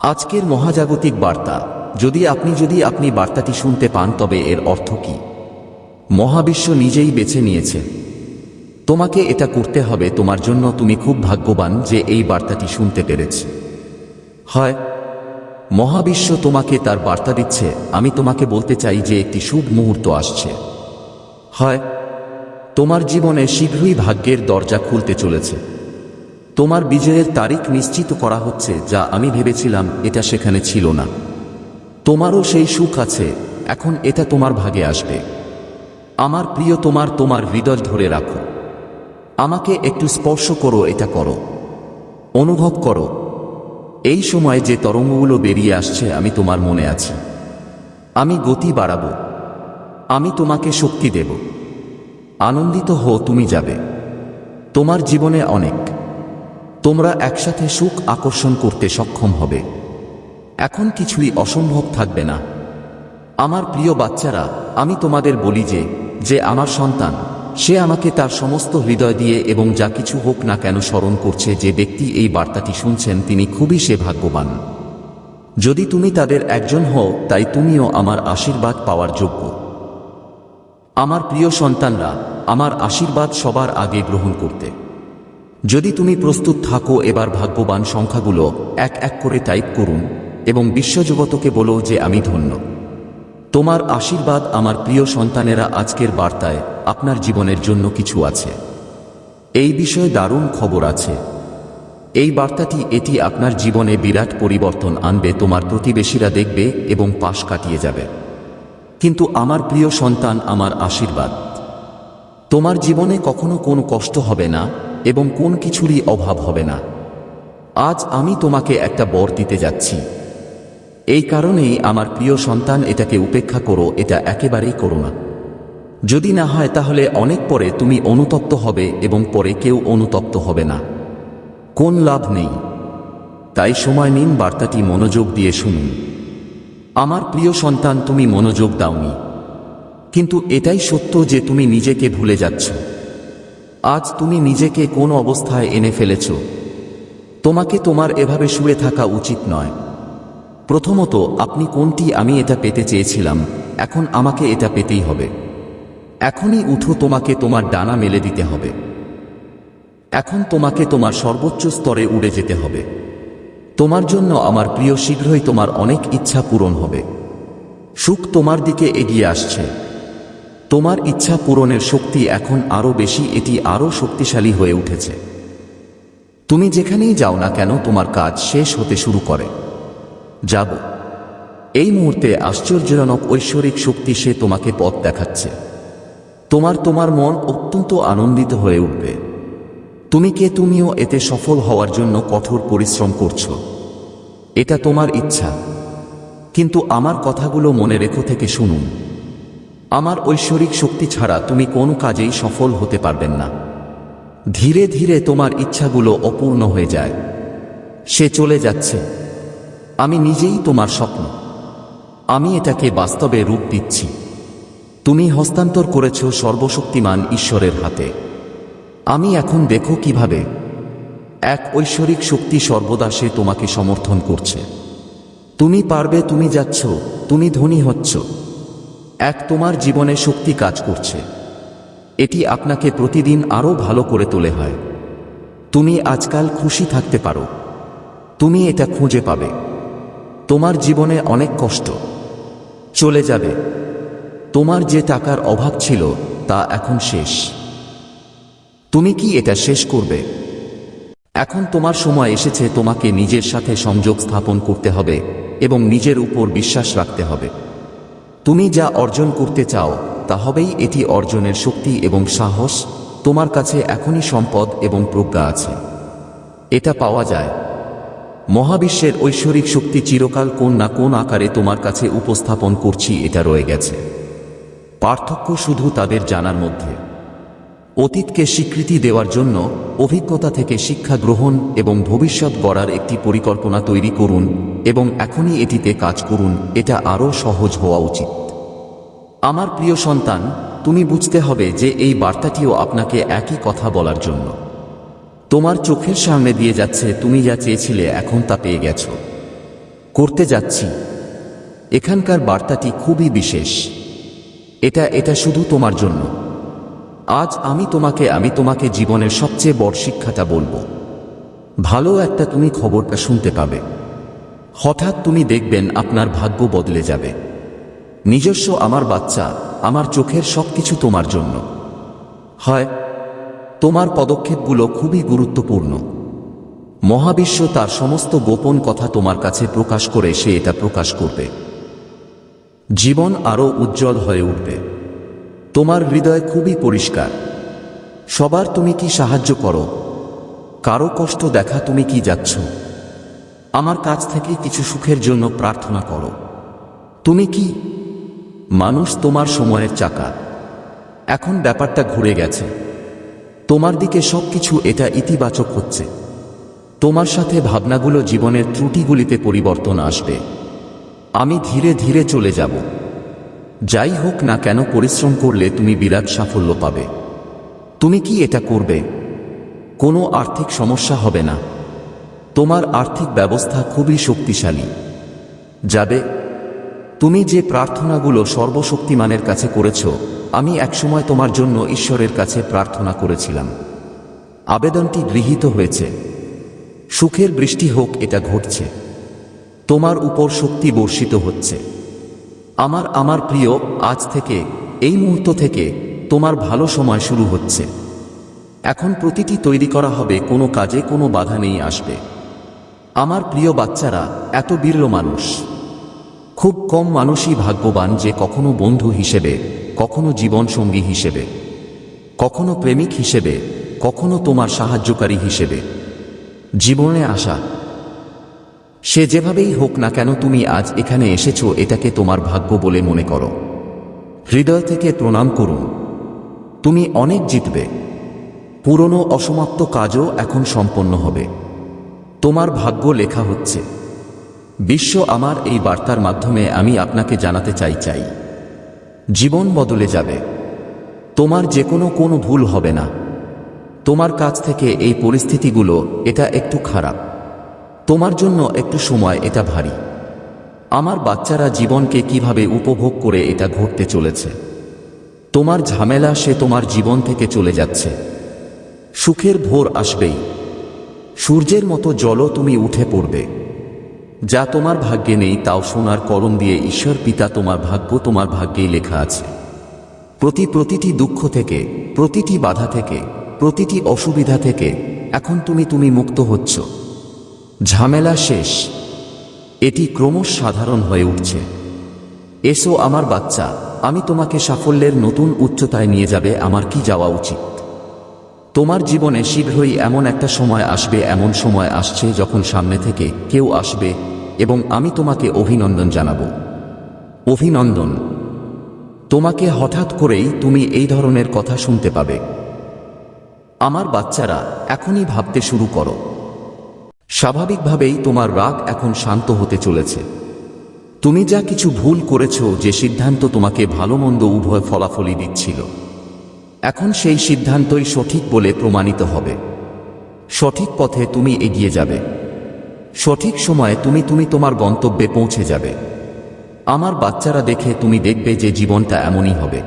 আজকের মহাজাগতিক বার্তা। যদি আপনি যদি আপনি বার্তাটি শুনতে পান, তবে এর অর্থ কি? মহাবিশ্ব নিজেই বেছে নিয়েছে। তোমাকে এটা করতে হবে, তোমার জন্য তুমি খুব ভাগ্যবান যে এই বার্তাটি শুনতে পেরেছে। হয়, মহাবিশ্ব তোমাকে তার বার্তা দিচ্ছে, আমি তোমাকে বলতে চাই যে একটি শুভ মুহূর্ত আসছে। হয়, তোমার জীবনে শীঘ্রই ভাগ্যের দরজা খুলতে চলেছে। তোমার বিজয়ের তারিখ নিশ্চিত করা হচ্ছে, যা আমি ভেবেছিলাম এটা সেখানে ছিল না। তোমারও সেই সুখ আছে, এখন এটা তোমার ভাগে আসবে। আমার প্রিয়, তোমার তোমার হৃদয় ধরে রাখো। আমাকে একটু স্পর্শ করো, এটা করো। অনুভব করো। এই সময় যে তরঙ্গগুলো বেরিয়ে আসছে, আমি তোমার মনে আছি। আমি গতি বাড়াবো। আমি তোমাকে শক্তি দেব। আনন্দিত হো তুমি যাবে। তোমার জীবনে অনেক। তোমরা একসাথে সুখ আকর্ষণ করতে সক্ষম হবে। এখন কিছুই অসম্ভব থাকবে না। আমার প্রিয় বাচ্চারা, আমি তোমাদের বলি যে যে আমার সন্তান, সে আমাকে তার সমস্ত হৃদয় দিয়ে এবং যা কিছু হোক না কেন স্মরণ করছে যে ব্যক্তি এই বার্তাটি শুনছেন, তিনি খুবই সে ভাগ্যবান। যদি তুমি তাদের একজন হও, তাই তুমিও আমার আশীর্বাদ পাওয়ার যোগ্য। আমার প্রিয় সন্তানরা, আমার আশীর্বাদ সবার আগে গ্রহণ করতে। যদি তুমি প্রস্তুত থাকো এবার ভাগ্যবান সংখ্যাগুলো এক এক করে টাইপ করুন এবং বিশ্বজগতকে বলো যে আমি ধন্য। তোমার আশীর্বাদ আমার প্রিয় সন্তানেরা আজকের বার্তায় আপনার জীবনের জন্য কিছু আছে। এই বিষয়ে দারুণ খবর আছে। এই বার্তাটি এটি আপনার জীবনে বিরাট পরিবর্তন আনবে, তোমার প্রতিবেশীরা দেখবে এবং পাশ কাটিয়ে যাবে। কিন্তু আমার প্রিয় সন্তান, আমার আশীর্বাদ। তোমার জীবনে কখনো কোনো কষ্ট হবে না এবং কোন কিছুরই অভাব হবে না। আজ আমি তোমাকে একটা বর দিতে যাচ্ছি। এই কারণেই আমার প্রিয় সন্তান এটাকে উপেক্ষা করো, এটা একেবারেই করো না। যদি না হয় তাহলে অনেক পরে তুমি অনুতপ্ত হবে এবং পরে কেউ অনুতপ্ত হবে না। কোন লাভ নেই। তাই সময় নিন, বার্তাটি মনোযোগ দিয়ে শুনুন। আমার প্রিয় সন্তান, তুমি মনোযোগ দাওনি। কিন্তু এটাই সত্য যে তুমি নিজেকে ভুলে যাচ্ছ। আজ তুমি নিজেকে কোন অবস্থায় এনে ফেলেছ? তোমাকে তোমার এভাবে শুয়ে থাকা উচিত নয়। প্রথমত, আপনি কোনটি আমি এটা পেতে চেয়েছিলাম, এখন আমাকে এটা পেতেই হবে। এখনই উঠো, তোমাকে তোমার ডানা মেলে দিতে হবে। এখন তোমাকে তোমার সর্বোচ্চ স্তরে উড়ে যেতে হবে। তোমার জন্য আমার প্রিয় শীঘ্রই তোমার অনেক ইচ্ছা পূরণ হবে। সুখ তোমার দিকে এগিয়ে আসছে। তোমার ইচ্ছা পূরণের শক্তি এখন আরও বেশি, এটি আরও শক্তিশালী হয়ে উঠেছে। তুমি যেখানেই যাও না কেন, তোমার কাজ শেষ হতে শুরু করে। যাব। এই মুহূর্তে আশ্চর্যজনক ঐশ্বরিক শক্তি সে তোমাকে পথ দেখাচ্ছে। তোমার তোমার মন অত্যন্ত আনন্দিত হয়ে উঠবে। তুমি কে তুমিও এতে সফল হওয়ার জন্য কঠোর পরিশ্রম করছ। এটা তোমার ইচ্ছা। কিন্তু আমার কথাগুলো মনে রেখো থেকে শুনুন। আমার ঐশ্বরিক শক্তি ছাড়া তুমি কোন কাজেই সফল হতে পারবেন না। ধীরে ধীরে তোমার ইচ্ছাগুলো অপূর্ণ হয়ে যায়। সে চলে যাচ্ছে। আমি নিজেই তোমার স্বপ্ন। আমি এটাকে বাস্তবে রূপ দিচ্ছি। তুমি হস্তান্তর করেছ সর্বশক্তিমান ঈশ্বরের হাতে। আমি এখন দেখো কীভাবে এক ঐশ্বরিক শক্তি সর্বদা সে তোমাকে সমর্থন করছে। তুমি পারবে, তুমি যাচ্ছ, তুমি ধনী হচ্ছ। এক তোমার জীবনে শক্তি কাজ করছে। এটি আপনাকে প্রতিদিন আরও ভালো করে তোলে হয়। তুমি আজকাল খুশি থাকতে পারো। তুমি এটা খুঁজে পাবে। তোমার জীবনে অনেক কষ্ট। চলে যাবে। তোমার যে টাকার অভাব ছিল, তা এখন শেষ। তুমি কি এটা শেষ করবে? এখন তোমার সময় এসেছে, তোমাকে নিজের সাথে সংযোগ স্থাপন করতে হবে এবং নিজের উপর বিশ্বাস রাখতে হবে। তুমি যা অর্জন করতে চাও, তা হবেই এটি অর্জনের শক্তি এবং সাহস, তোমার কাছে এখনই সম্পদ এবং প্রজ্ঞা আছে। এটা পাওয়া যায়। মহাবিশ্বের ঐশ্বরিক শক্তি চিরকাল কোন না কোন আকারে তোমার কাছে উপস্থাপন করছি, এটা রয়ে গেছে। পার্থক্য শুধু তাদের জানার মধ্যে। অতীতকে স্বীকৃতি দেওয়ার জন্য অভিজ্ঞতা থেকে শিক্ষা গ্রহণ এবং ভবিষ্যৎ গড়ার একটি পরিকল্পনা তৈরি করুন এবং এখনই এটিতে কাজ করুন, এটা আরও সহজ হওয়া উচিত। আমার প্রিয় সন্তান, তুমি বুঝতে হবে যে এই বার্তাটিও আপনাকে একই কথা বলার জন্য। তোমার চোখের সামনে দিয়ে যাচ্ছে, তুমি যা চেয়েছিলে এখন তা পেয়ে গেছ। করতে যাচ্ছি। এখানকার বার্তাটি খুবই বিশেষ। এটা এটা শুধু তোমার জন্য। আজ আমি তোমাকে আমি তোমাকে জীবনের সবচেয়ে বড় শিক্ষাটা বলব। ভালো একটা তুমি খবরটা শুনতে পাবে। হঠাৎ তুমি দেখবেন আপনার ভাগ্য বদলে যাবে। নিজস্ব আমার বাচ্চা, আমার চোখের সবকিছু তোমার জন্য। হয়, তোমার পদক্ষেপগুলো খুবই গুরুত্বপূর্ণ। মহাবিশ্ব তার সমস্ত গোপন কথা তোমার কাছে প্রকাশ করে সে এটা প্রকাশ করবে। জীবন আরও উজ্জ্বল হয়ে উঠবে। তোমার হৃদয় খুবই পরিষ্কার। সবার তুমি কি সাহায্য করো? কারও কষ্ট দেখা তুমি কি যাচ্ছ? আমার কাছ থেকে কিছু সুখের জন্য প্রার্থনা করো। তুমি কি? মানুষ তোমার সময়ের চাকা। এখন ব্যাপারটা ঘুরে গেছে। তোমার দিকে সবকিছু এটা ইতিবাচক হচ্ছে। তোমার সাথে ভাবনাগুলো জীবনের ত্রুটিগুলিতে পরিবর্তন আসবে। আমি ধীরে ধীরে চলে যাব। যাই হোক না কেন পরিশ্রম করলে তুমি বিরাট সাফল্য পাবে। তুমি কি এটা করবে? কোনো আর্থিক সমস্যা হবে না। তোমার আর্থিক ব্যবস্থা খুবই শক্তিশালী। যাবে। তুমি যে প্রার্থনাগুলো সর্বশক্তিমানের কাছে করেছ, আমি একসময় তোমার জন্য ঈশ্বরের কাছে প্রার্থনা করেছিলাম। আবেদনটি গৃহীত হয়েছে। সুখের বৃষ্টি হোক এটা ঘটছে। তোমার উপর শক্তি বর্ষিত হচ্ছে। আমার আমার প্রিয়, আজ থেকে, এই মুহূর্ত থেকে তোমার ভালো সময় শুরু হচ্ছে। এখন প্রতিটি তৈরি করা হবে, কোনো কাজে কোনো বাধা নেই আসবে। আমার প্রিয় বাচ্চারা, এত বিরল মানুষ। খুব কম মানুষই ভাগ্যবান যে কখনো বন্ধু হিসেবে, কখনো জীবনসঙ্গী হিসেবে, কখনো প্রেমিক হিসেবে, কখনো তোমার সাহায্যকারী হিসেবে। জীবনে আসা সে যেভাবেই হোক না কেন তুমি আজ এখানে এসেছ, এটাকে তোমার ভাগ্য বলে মনে করো। হৃদয় থেকে প্রণাম করুন। তুমি অনেক জিতবে। পুরনো অসমাপ্ত কাজও এখন সম্পন্ন হবে। তোমার ভাগ্য লেখা হচ্ছে। বিশ্ব আমার এই বার্তার মাধ্যমে আমি আপনাকে জানাতে চাই চাই। জীবন বদলে যাবে। তোমার যে কোনো কোনো ভুল হবে না। তোমার কাছ থেকে এই পরিস্থিতিগুলো, এটা একটু খারাপ। তোমার জন্য একটু সময়, এটা ভারী। আমার বাচ্চারা জীবনকে কীভাবে উপভোগ করে এটা ঘটতে চলেছে। তোমার ঝামেলা সে তোমার জীবন থেকে চলে যাচ্ছে। সুখের ভোর আসবেই। সূর্যের মতো জলও তুমি উঠে পড়বে। যা তোমার ভাগ্যে নেই, তাও সোনার করম দিয়ে ঈশ্বর পিতা তোমার ভাগ্য তোমার ভাগ্যেই লেখা আছে। প্রতি প্রতিটি দুঃখ থেকে, প্রতিটি বাধা থেকে, প্রতিটি অসুবিধা থেকে এখন তুমি তুমি মুক্ত হচ্ছ। ঝামেলা শেষ। এটি ক্রমশ সাধারণ হয়ে উঠছে। এসো আমার বাচ্চা, আমি তোমাকে সাফল্যের নতুন উচ্চতায় নিয়ে যাবে, আমার কি যাওয়া উচিত? তোমার জীবনে শীঘ্রই এমন একটা সময় আসবে, এমন সময় আসছে যখন সামনে থেকে কেউ আসবে এবং আমি তোমাকে অভিনন্দন জানাব। অভিনন্দন। তোমাকে হঠাৎ করেই তুমি এই ধরনের কথা শুনতে পাবে। আমার বাচ্চারা, এখনই ভাবতে শুরু করো। স্বাভাবিকভাবেই তোমার রাগ এখন শান্ত হতে চলেছে। তুমি যা কিছু ভুল করেছ যে সিদ্ধান্ত তোমাকে ভালো মন্দ উভয় ফলাফলই দিচ্ছিল। এখন সেই সিদ্ধান্তই সঠিক বলে প্রমাণিত হবে। সঠিক পথে তুমি এগিয়ে যাবে। সঠিক সময়ে তুমি তুমি তোমার গন্তব্যে পৌঁছে যাবে। আমার বাচ্চারা দেখে তুমি দেখবে যে জীবনটা এমনই হবে।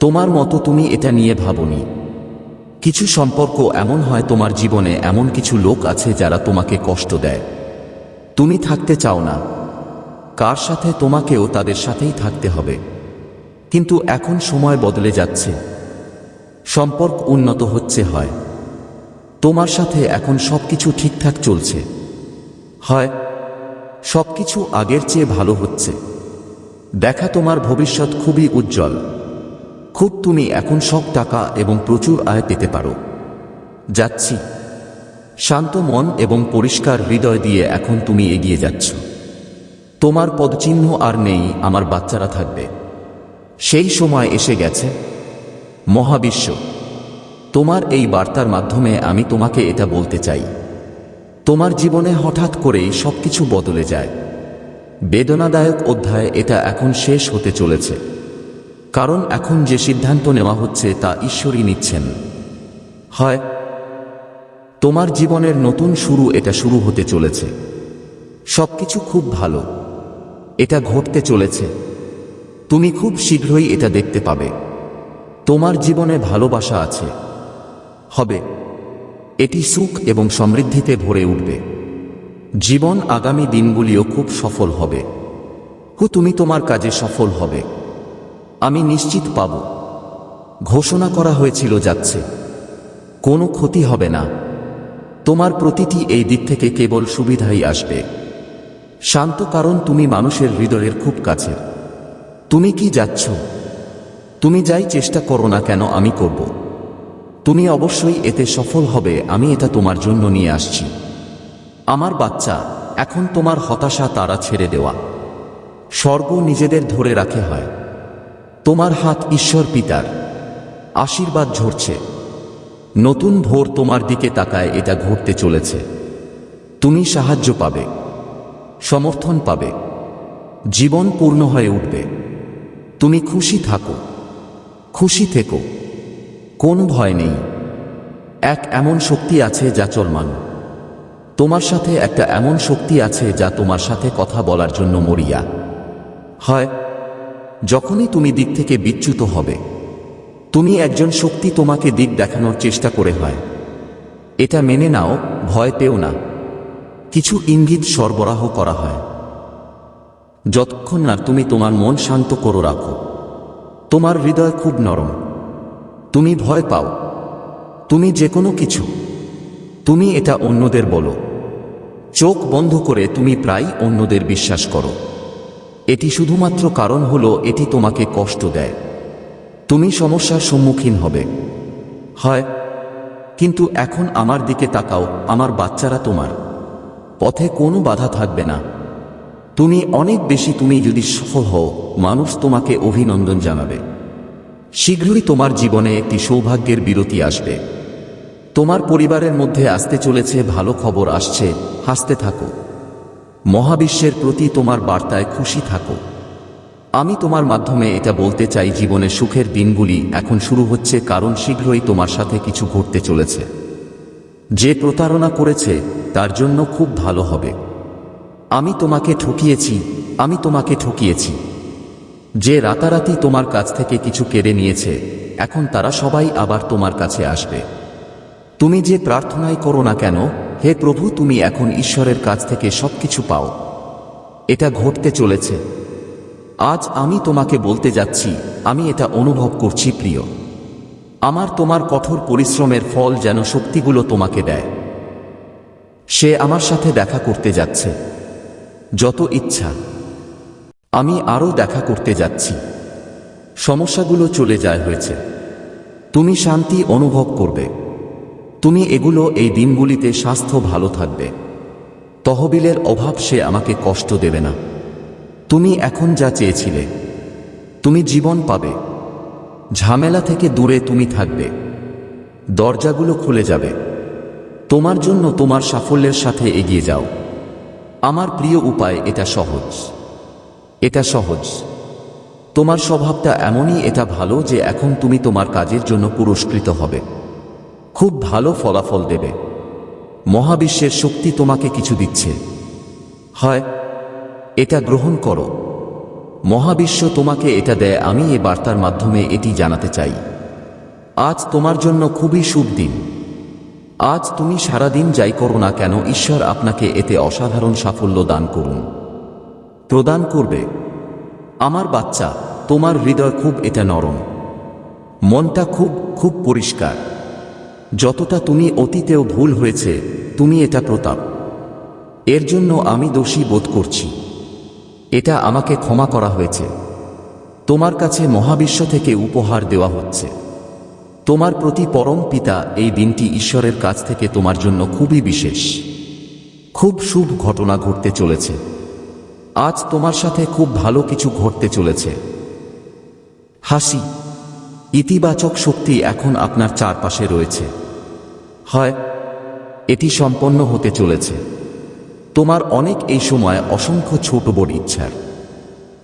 তোমার মতো তুমি এটা নিয়ে ভাবনি। কিছু সম্পর্ক এমন হয় তোমার জীবনে এমন কিছু লোক আছে যারা তোমাকে কষ্ট দেয়। তুমি থাকতে চাও না। কার সাথে তোমাকেও তাদের সাথেই থাকতে হবে। কিন্তু এখন সময় বদলে যাচ্ছে। সম্পর্ক উন্নত হচ্ছে হয়। তোমার সাথে এখন সবকিছু ঠিকঠাক চলছে। হয়, সবকিছু আগের চেয়ে ভালো হচ্ছে। দেখা তোমার ভবিষ্যৎ খুবই উজ্জ্বল। খুব তুমি এখন সব টাকা এবং প্রচুর আয় পেতে পারো। যাচ্ছি। শান্ত মন এবং পরিষ্কার হৃদয় দিয়ে এখন তুমি এগিয়ে যাচ্ছ। তোমার পদচিহ্ন আর নেই, আমার বাচ্চারা থাকবে। সেই সময় এসে গেছে মহাবিশ্ব। তোমার এই বার্তার মাধ্যমে আমি তোমাকে এটা বলতে চাই। তোমার জীবনে হঠাৎ করেই সবকিছু বদলে যায়। বেদনাদায়ক অধ্যায় এটা এখন শেষ হতে চলেছে। কারণ এখন যে সিদ্ধান্ত নেওয়া হচ্ছে তা ঈশ্বরই নিচ্ছেন। হয়, তোমার জীবনের নতুন শুরু এটা শুরু হতে চলেছে। সবকিছু খুব ভালো। এটা ঘটতে চলেছে। তুমি খুব শীঘ্রই এটা দেখতে পাবে। তোমার জীবনে ভালোবাসা আছে। হবে, এটি সুখ এবং সমৃদ্ধিতে ভরে উঠবে। জীবন আগামী দিনগুলিও খুব সফল হবে। হু, তুমি তোমার কাজে সফল হবে। আমি নিশ্চিত পাব। ঘোষণা করা হয়েছিল যাচ্ছে। কোনো ক্ষতি হবে না। তোমার প্রতিটি এই দিক থেকে কেবল সুবিধাই আসবে। শান্ত কারণ তুমি মানুষের হৃদয়ের খুব কাছের। তুমি কি যাচ্ছ? তুমি যাই চেষ্টা করো না কেন আমি করব। তুমি অবশ্যই এতে সফল হবে, আমি এটা তোমার জন্য নিয়ে আসছি। আমার বাচ্চা, এখন তোমার হতাশা তারা ছেড়ে দেওয়া। স্বর্গ নিজেদের ধরে রাখে হয়। তোমার হাত ঈশ্বর পিতার। আশীর্বাদ ঝরছে। নতুন ভোর তোমার দিকে তাকায়, এটা ঘটতে চলেছে। তুমি সাহায্য পাবে। সমর্থন পাবে। জীবন পূর্ণ হয়ে উঠবে। তুমি খুশি থাকো। খুশি থেকো। কোনো ভয় নেই। এক এমন শক্তি আছে যা চলমান। তোমার সাথে একটা এমন শক্তি আছে যা তোমার সাথে কথা বলার জন্য মরিয়া। হয় যখনই তুমি দিক থেকে বিচ্যুত হবে, তুমি একজন শক্তি তোমাকে দিক দেখানোর চেষ্টা করে হয়। এটা মেনে নাও, ভয় পেও না। কিছু ইঙ্গিত সরবরাহ করা হয়। যতক্ষণ না তুমি তোমার মন শান্ত করো রাখো, তোমার হৃদয় খুব নরম। তুমি ভয় পাও। তুমি যে কোনো কিছু। তুমি এটা অন্যদের বলো। চোখ বন্ধ করে তুমি প্রায় অন্যদের বিশ্বাস করো। এটি শুধুমাত্র কারণ হলো এটি তোমাকে কষ্ট দেয়। তুমি সমস্যার সম্মুখীন হবে। হয়, কিন্তু এখন আমার দিকে তাকাও, আমার বাচ্চারা তোমার। পথে কোনো বাধা থাকবে না। তুমি অনেক বেশি তুমি যদি সফল হও, মানুষ তোমাকে অভিনন্দন জানাবে। শীঘ্রই তোমার জীবনে একটি সৌভাগ্যের বিরতি আসবে। তোমার পরিবারের মধ্যে আসতে চলেছে ভালো খবর আসছে, হাসতে থাকো। মহাবিশ্বের প্রতি তোমার বার্তায় খুশি থাকো। আমি তোমার মাধ্যমে এটা বলতে চাই জীবনের সুখের দিনগুলি এখন শুরু হচ্ছে, কারণ শীঘ্রই তোমার সাথে কিছু ঘটতে চলেছে। যে প্রতারণা করেছে, তার জন্য খুব ভালো হবে। আমি তোমাকে ঠকিয়েছি, আমি তোমাকে ঠকিয়েছি। যে রাতারাতি তোমার কাছ থেকে কিছু কেড়ে নিয়েছে, এখন তারা সবাই আবার তোমার কাছে আসবে। তুমি যে প্রার্থনাই করো না কেন, হে প্রভু, তুমি এখন ঈশ্বরের কাছ থেকে সবকিছু পাও। এটা ঘটতে চলেছে। আজ আমি তোমাকে বলতে যাচ্ছি, আমি এটা অনুভব করছি প্রিয়। আমার তোমার কঠোর পরিশ্রমের ফল যেন শক্তিগুলো তোমাকে দেয়। সে আমার সাথে দেখা করতে যাচ্ছে। যত ইচ্ছা। আমি আরও দেখা করতে যাচ্ছি। সমস্যাগুলো চলে যায় হয়েছে। তুমি শান্তি অনুভব করবে। তুমি এগুলো এই দিনগুলিতে স্বাস্থ্য ভালো থাকবে। তহবিলের অভাব সে আমাকে কষ্ট দেবে না। তুমি এখন যা চেয়েছিলে, তুমি জীবন পাবে। ঝামেলা থেকে দূরে তুমি থাকবে। দরজাগুলো খুলে যাবে। তোমার জন্য তোমার সাফল্যের সাথে এগিয়ে যাও। আমার প্রিয় উপায় এটা সহজ। এটা সহজ। তোমার স্বভাবটা এমনই এটা ভালো যে এখন তুমি তোমার কাজের জন্য পুরস্কৃত হবে। খুব ভালো ফলাফল দেবে। মহাবিশ্বের শক্তি তোমাকে কিছু দিচ্ছে। হয়, এটা গ্রহণ করো। মহাবিশ্ব তোমাকে এটা দেয়, আমি এ বার্তার মাধ্যমে এটি জানাতে চাই। আজ তোমার জন্য খুবই শুভ দিন। আজ তুমি সারাদিন যাই করো না কেন, ঈশ্বর আপনাকে এতে অসাধারণ সাফল্য দান করুন। প্রদান করবে। আমার বাচ্চা, তোমার হৃদয় খুব এটা নরম। মনটা খুব খুব পরিষ্কার। যতটা তুমি অতীতেও ভুল হয়েছে, তুমি এটা প্রতাপ। এর জন্য আমি দোষী বোধ করছি। এটা আমাকে ক্ষমা করা হয়েছে। তোমার কাছে মহাবিশ্ব থেকে উপহার দেওয়া হচ্ছে। তোমার প্রতি পরম পিতা এই দিনটি ঈশ্বরের কাছ থেকে তোমার জন্য খুবই বিশেষ। খুব শুভ ঘটনা ঘটতে চলেছে। আজ তোমার সাথে খুব ভালো কিছু ঘটতে চলেছে। হাসি। ইতিবাচক শক্তি এখন আপনার চারপাশে রয়েছে। হয়, এটি সম্পন্ন হতে চলেছে। তোমার অনেক এই সময় অসংখ্য ছোট বড় ইচ্ছার।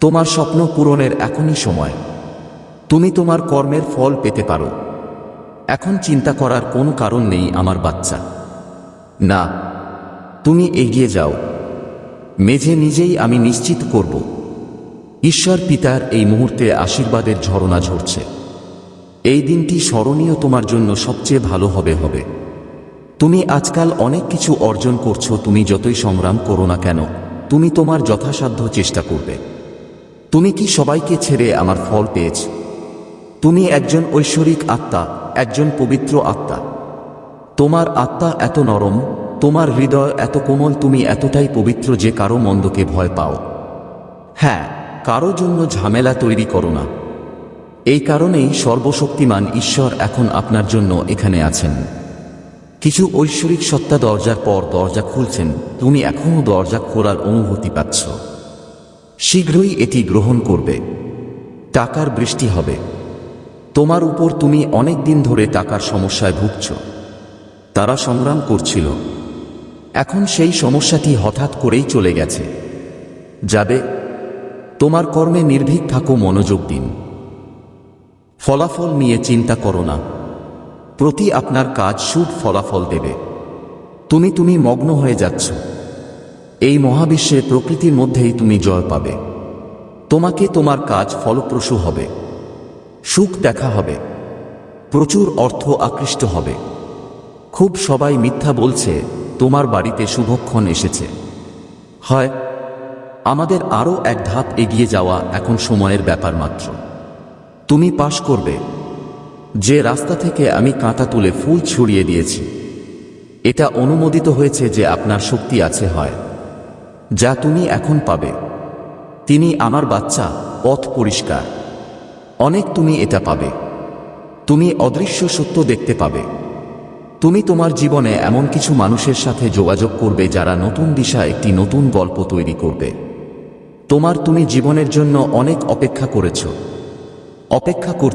তোমার স্বপ্ন পূরণের এখনই সময়। তুমি তোমার কর্মের ফল পেতে পারো। এখন চিন্তা করার কোনো কারণ নেই আমার বাচ্চা। না, তুমি এগিয়ে যাও। মেঝে নিজেই আমি নিশ্চিত করব। ঈশ্বর পিতার এই মুহূর্তে আশীর্বাদের ঝরনা ঝরছে। এই দিনটি স্মরণীয় তোমার জন্য সবচেয়ে ভালো হবে হবে। তুমি আজকাল অনেক কিছু অর্জন করছ, তুমি যতই সংগ্রাম করো না কেন, তুমি তোমার যথাসাধ্য চেষ্টা করবে। তুমি কি সবাইকে ছেড়ে আমার ফল পেয়েছ? তুমি একজন ঐশ্বরিক আত্মা, একজন পবিত্র আত্মা। তোমার আত্মা এত নরম, তোমার হৃদয় এত কোমল, তুমি এতটাই পবিত্র যে কারও মন্দকে ভয় পাও। হ্যাঁ কারও জন্য ঝামেলা তৈরি করো না। এই কারণেই সর্বশক্তিমান ঈশ্বর এখন আপনার জন্য এখানে আছেন। কিছু ঐশ্বরিক সত্তা দরজার পর দরজা খুলছেন, তুমি এখনও দরজা খোলার অনুভূতি পাচ্ছ। শীঘ্রই এটি গ্রহণ করবে। টাকার বৃষ্টি হবে। তোমার উপর তুমি অনেক দিন ধরে টাকার সমস্যায় ভুগছ। তারা সংগ্রাম করছিল। এখন সেই সমস্যাটি হঠাৎ করেই চলে গেছে। যাবে। তোমার কর্মে নির্ভীক থাকো মনোযোগ দিন। ফলাফল নিয়ে চিন্তা করো না। প্রতি আপনার কাজ শুভ ফলাফল দেবে। তুমি তুমি মগ্ন হয়ে যাচ্ছ। এই মহাবিশ্বে প্রকৃতির মধ্যেই তুমি জয় পাবে। তোমাকে তোমার কাজ ফলপ্রসূ হবে। সুখ দেখা হবে। প্রচুর অর্থ আকৃষ্ট হবে। খুব সবাই মিথ্যা বলছে, তোমার বাড়িতে শুভক্ষণ এসেছে। হয়, আমাদের আরও এক ধাপ এগিয়ে যাওয়া এখন সময়ের ব্যাপার মাত্র। তুমি পাশ করবে। যে রাস্তা থেকে আমি কাঁটা তুলে ফুল ছড়িয়ে দিয়েছি, এটা অনুমোদিত হয়েছে যে আপনার শক্তি আছে হয়, যা তুমি এখন পাবে। তিনি আমার বাচ্চা, পথ পরিষ্কার। অনেক তুমি এটা পাবে। তুমি অদৃশ্য সত্য দেখতে পাবে। তুমি তোমার জীবনে এমন কিছু মানুষের সাথে যোগাযোগ করবে যারা নতুন দিশা একটি নতুন গল্প তৈরি করবে। তোমার তুমি জীবনের জন্য অনেক অপেক্ষা করেছ। অপেক্ষা করছ।